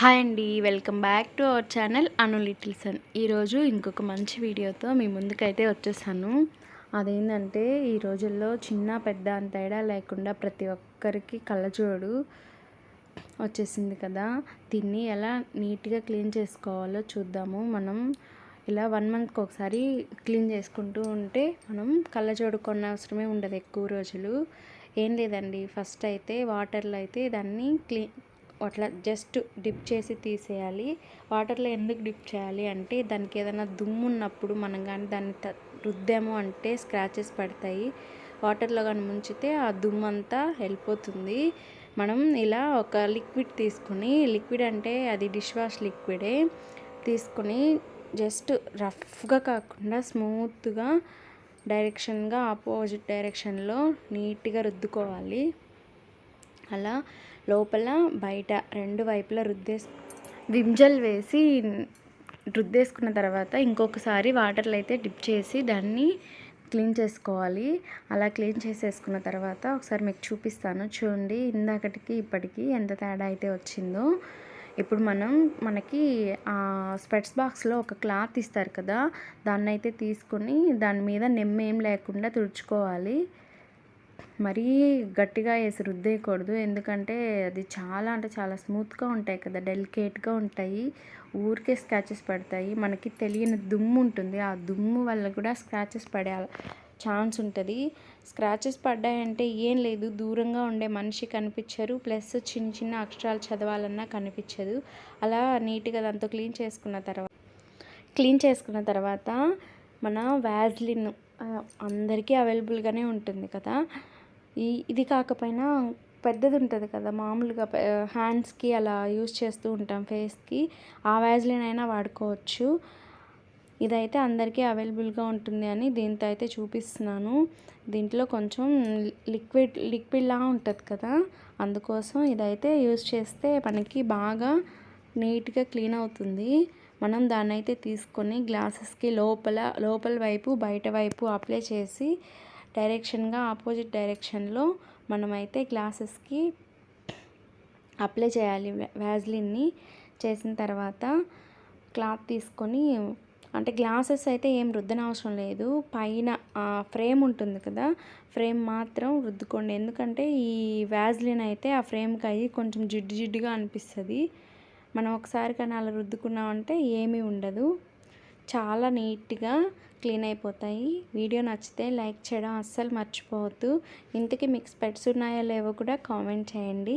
Hi అండి welcome back to our channel Anu లిటిల్సన్ ఈరోజు ఇంకొక మంచి వీడియోతో మీ ముందుకైతే వచ్చేసాను. అదేంటంటే ఈ రోజుల్లో చిన్న పెద్ద అంత తేడా లేకుండా ప్రతి ఒక్కరికి కళ్ళజోడు వచ్చేసింది కదా. దీన్ని ఎలా నీట్గా క్లీన్ చేసుకోవాలో చూద్దాము. మనం ఇలా వన్ మంత్కి ఒకసారి క్లీన్ చేసుకుంటూ ఉంటే మనం కళ్ళజోడు కొన్న అవసరమే ఉండదు ఎక్కువ రోజులు. ఏం లేదండి ఫస్ట్ అయితే వాటర్లో అయితే దాన్ని క్లీన్ అట్లా జస్ట్ డిప్ చేసి తీసేయాలి. వాటర్లో ఎందుకు డిప్ చేయాలి అంటే దానికి ఏదైనా దుమ్ము ఉన్నప్పుడు మనం కానీ దాన్ని రుద్దాము అంటే స్క్రాచెస్ పడతాయి. వాటర్లో కానీ ముంచితే ఆ దుమ్ము అంతా వెళ్ళిపోతుంది. మనం ఇలా ఒక లిక్విడ్ తీసుకుని లిక్విడ్ అంటే అది డిష్ వాష్ లిక్విడే తీసుకుని జస్ట్ రఫ్గా కాకుండా స్మూత్గా డైరెక్షన్గా ఆపోజిట్ డైరెక్షన్లో నీట్గా రుద్దుకోవాలి. అలా లోపల బయట రెండు వైపులా రుద్దేసి విమ్జల్ వేసి రుద్దేసుకున్న తర్వాత ఇంకొకసారి వాటర్లో అయితే డిప్ చేసి దాన్ని క్లీన్ చేసుకోవాలి. అలా క్లీన్ చేసేసుకున్న తర్వాత ఒకసారి మీకు చూపిస్తాను. చూడండి ఇందాకటికి ఇప్పటికి ఎంత తేడా అయితే వచ్చిందో. ఇప్పుడు మనం మనకి స్పెట్స్ బాక్స్లో ఒక క్లాత్ ఇస్తారు కదా దాన్ని అయితే తీసుకొని దాని మీద నెమ్మేం లేకుండా తుడుచుకోవాలి. మరీ గట్టిగా వేసి రుద్దేయకూడదు. ఎందుకంటే అది చాలా అంటే చాలా స్మూత్గా ఉంటాయి కదా డెలికేట్గా ఉంటాయి. ఊరికే స్క్రాచెస్ పడతాయి. మనకి తెలియని దుమ్ము ఉంటుంది. ఆ దుమ్ము వల్ల కూడా స్క్రాచెస్ పడే ఛాన్స్ ఉంటుంది. స్క్రాచెస్ పడ్డాయంటే ఏం లేదు. దూరంగా ఉండే మనిషి కనిపించరు. ప్లస్ చిన్న చిన్న అక్షరాలు చదవాలన్నా కనిపించదు. అలా నీట్గా దాంతో క్లీన్ చేసుకున్న తర్వాత క్లీన్ చేసుకున్న తర్వాత మన వ్యాజ్లిన్ అందరికీ అవైలబుల్గానే ఉంటుంది కదా. ఈ ఇది కాకపోయినా పెద్దది ఉంటుంది కదా మామూలుగా హ్యాండ్స్కి అలా యూస్ చేస్తూ ఉంటాం ఫేస్కి. ఆ వ్యాజ్లిన్ అయినా వాడుకోవచ్చు. ఇదైతే అందరికీ అవైలబుల్గా ఉంటుంది అని దీంతో అయితే చూపిస్తున్నాను. దీంట్లో కొంచెం లిక్విడ్ లిక్విడ్లా ఉంటుంది కదా. అందుకోసం ఇదైతే యూస్ చేస్తే మనకి బాగా నీట్గా క్లీన్ అవుతుంది. మనం దాన్ని అయితే తీసుకొని గ్లాసెస్కి లోపల లోపల వైపు బయట వైపు అప్లై చేసి డైరెక్షన్గా ఆపోజిట్ డైరెక్షన్లో మనమైతే గ్లాసెస్కి అప్లై చేయాలి. వ్యాజ్లిన్ని చేసిన తర్వాత క్లాత్ తీసుకొని అంటే గ్లాసెస్ అయితే ఏం రుద్దనవసరం లేదు. పైన ఫ్రేమ్ ఉంటుంది కదా ఫ్రేమ్ మాత్రం రుద్దుకోండి. ఎందుకంటే ఈ వ్యాజ్లిన్ అయితే ఆ ఫ్రేమ్కి అయ్యి కొంచెం జిడ్డు జిడ్డుగా అనిపిస్తుంది. మనం ఒకసారి కానీ అలా రుద్దుకున్నామంటే ఏమీ ఉండదు. చాలా నీట్గా క్లీన్ అయిపోతాయి. వీడియో నచ్చితే లైక్ చేయడం అస్సలు మర్చిపోవద్దు. ఇంతకీ మీకు స్పెట్స్ ఉన్నాయో లేవో కూడా కామెంట్ చేయండి.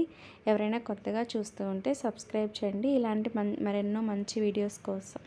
ఎవరైనా కొత్తగా చూస్తూ ఉంటే సబ్స్క్రైబ్ చేయండి. ఇలాంటి మరెన్నో మంచి వీడియోస్ కోసం.